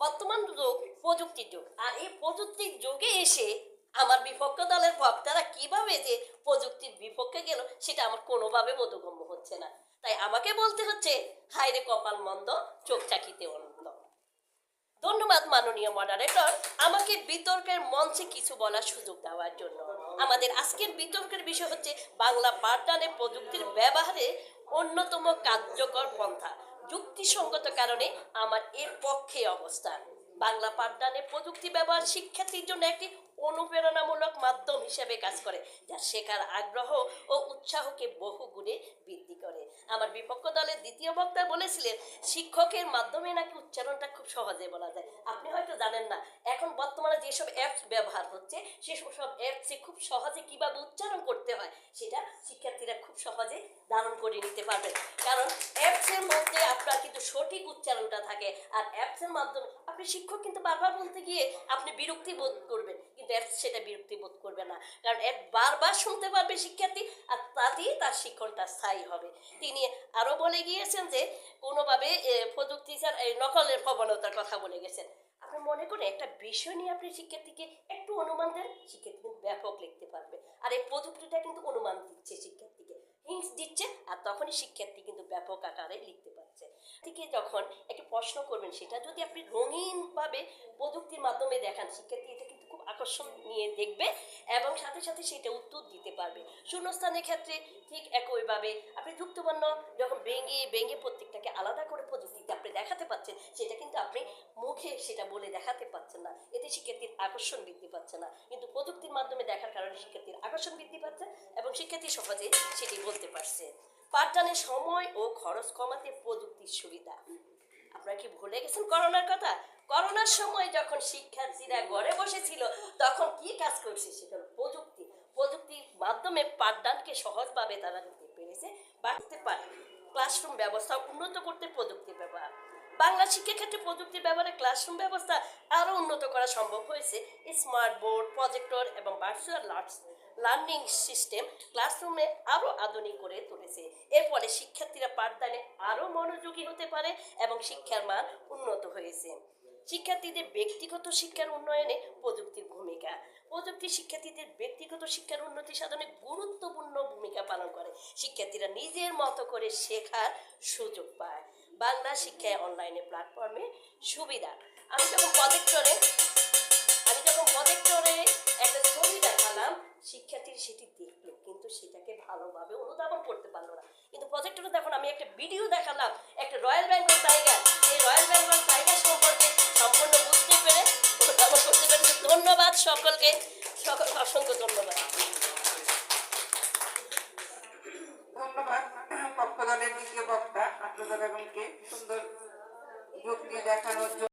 বর্তমান যুগ, প্রযুক্তির যুগ। আর এই প্রযুক্তির যুগে এসে আমার বিপক্ষ দলের বক্তারা কীভাবে যে প্রযুক্তির বিপক্ষে গেল, সেটা আমার কোনোভাবে বোধগম্য হচ্ছে না। তাই আমাকে বলতে হচ্ছে হায়রে কপাল মন্দ, চোখ চাকিতে অনন্দ ধন্যবাদ মাননীয় মডারেটর আমাকে বিতর্কের মঞ্চে কিছু বলার সুযোগ দেওয়ার জন্য। আমাদের আজকের বিতর্কের বিষয় হচ্ছে বাংলা পাঠদানে প্রযুক্তির ব্যবহারে অন্যতম কার্যকর পন্থা। যুক্তিসঙ্গত কারণে আমার এর পক্ষে অবস্থান। বাংলা পাঠদানে প্রযুক্তি ব্যবহার শিক্ষার্থীর জন্য একটি অনুপ্রেরণামূলক মাধ্যম হিসেবে কাজ করে, যা শেখার আগ্রহ ও উৎসাহকে বহু গুণে বৃদ্ধি করে। আমার বিপক্ষ দলের দ্বিতীয় বক্তা বলেছিলেন, শিক্ষকের মাধ্যমে নাকি উচ্চারণটা খুব সহজে বলা যায়। আপনি হয়তো জানেন না যেসব অ্যাপস ব্যবহার হচ্ছে সেসব সব অ্যাপসে খুব সহজে কীভাবে উচ্চারণ করতে হয়, সেটা শিক্ষার্থীরা খুব সহজে ধারণ করে নিতে পারবেন কারণ অ্যাপসের মধ্যে আপনার কিন্তু সঠিক উচ্চারণটা থাকে, আর অ্যাপসের মাধ্যমে আপনি শিক্ষক কিন্তু বারবার বলতে গিয়ে আপনি বিরক্তি বোধ করবেন, কিন্তু অ্যাপস সেটা বিরক্তি বোধ করবে না। কারণ অ্যাপ বারবার শুনতে পারবে শিক্ষার্থী, আর তাতেই তার শিক্ষণটা স্থায়ী হবে। তিনি আরও বলে গিয়েছেন যে কোনোভাবে প্রযুক্তি স্যার এই নকলের প্রবণতার কথা বলে গেছেন। আপনি মনে করেন একটা বিষয় নিয়ে আপনি শিক্ষার্থীকে একটু অনুমান দেন? শিক্ষার্থী কিন্তু ব্যাপক লিখতে পারবে। আর এই প্রযুক্তিটা কিন্তু অনুমান দিচ্ছে শিক্ষার্থীকে। হিংস দিচ্ছে, আর তখনই শিক্ষার্থী কিন্তু ব্যাপক আকারে লিখতে পারছে। থেকে যখন একটি প্রশ্ন করবেন, সেটা যদি আপনি রঙিনভাবে প্রযুক্তির মাধ্যমে দেখান, শিক্ষার্থী এটা খুব আকর্ষণ নিয়ে দেখবে এবং সাথে সাথে সেটা উত্তর দিতে পারবে। শূন্যস্থানের ক্ষেত্রে ঠিক একইভাবে আপনি যুক্তবর্ণ যখন ভেঙে ভেঙে প্রত্যেকটাকে আলাদা করে প্রযুক্তিতে আপনি দেখাতে পাচ্ছেন, সেটা কিন্তু আপনি মুখে সেটা বলে দেখাতে পাচ্ছেন না। এতে শিক্ষার্থীর আকর্ষণ বৃদ্ধি পাচ্ছে না। কিন্তু প্রযুক্তির মাধ্যমে দেখার কারণে শিক্ষার্থীর আকর্ষণ বৃদ্ধি পাচ্ছে এবং শিক্ষার্থী সহজে সেটি বলতে পারছে। পাঠদানের সময় ও খরচ কমাতে প্রযুক্তির সুবিধা। আপনারা কি ভুলে গেছেন করোনার কথা? করোনার সময় যখন শিক্ষার্থীরা ঘরে বসেছিল, তখন কি কাজ করছে সেটা প্রযুক্তি। প্রযুক্তির মাধ্যমে পাঠদানকে সহজভাবে তারা দিতে পেরেছে বাড়তে পারে। ক্লাসরুম ব্যবস্থা উন্নত করতে প্রযুক্তির ব্যবহার। বাংলা শিক্ষাক্ষেত্রে প্রযুক্তির ব্যবহারে ক্লাসরুম ব্যবস্থা আরও উন্নত করা সম্ভব হয়েছে। স্মার্ট বোর্ড, প্রজেক্টর এবং ভার্চুয়াল লার্স লার্নিং সিস্টেম ক্লাসরুমে আরও আধুনিক করে তুলেছে। এর ফলে শিক্ষার্থীরা পাঠদানে আরও মনোযোগী হতে পারে এবং শিক্ষার মান উন্নত হয়েছে। শিক্ষার্থীদের ব্যক্তিগত শিক্ষার উন্নয়নে প্রযুক্তির ভূমিকা। প্রযুক্তি শিক্ষার্থীদের ব্যক্তিগত শিক্ষার উন্নতি সাধনে গুরুত্বপূর্ণ ভূমিকা পালন করে। শিক্ষার্থীরা নিজের মতো করে শেখার সুযোগ পায়। বাংলা শিক্ষায় অনলাইনে প্ল্যাটফর্মে সুবিধা। আমি যখন প্রজেক্টরে আমি যখন প্রজেক্টরে একটা ছবি দেখালাম, শিক্ষার্থীরা সেটি দেখল। কিন্তু সেটাকে ভালোভাবে অনুধাবন করতে পারল না। কিন্তু প্রজেক্টরে দেখুন আমি একটা ভিডিও দেখালাম সকলকে সকল অসংখ্য ধন্যবাদ। ধন্যবাদ। পক্ষ দলের দ্বিতীয় বক্তা আফরোজা বেগমকে সুন্দর যুক্তি দেখানোর জন্য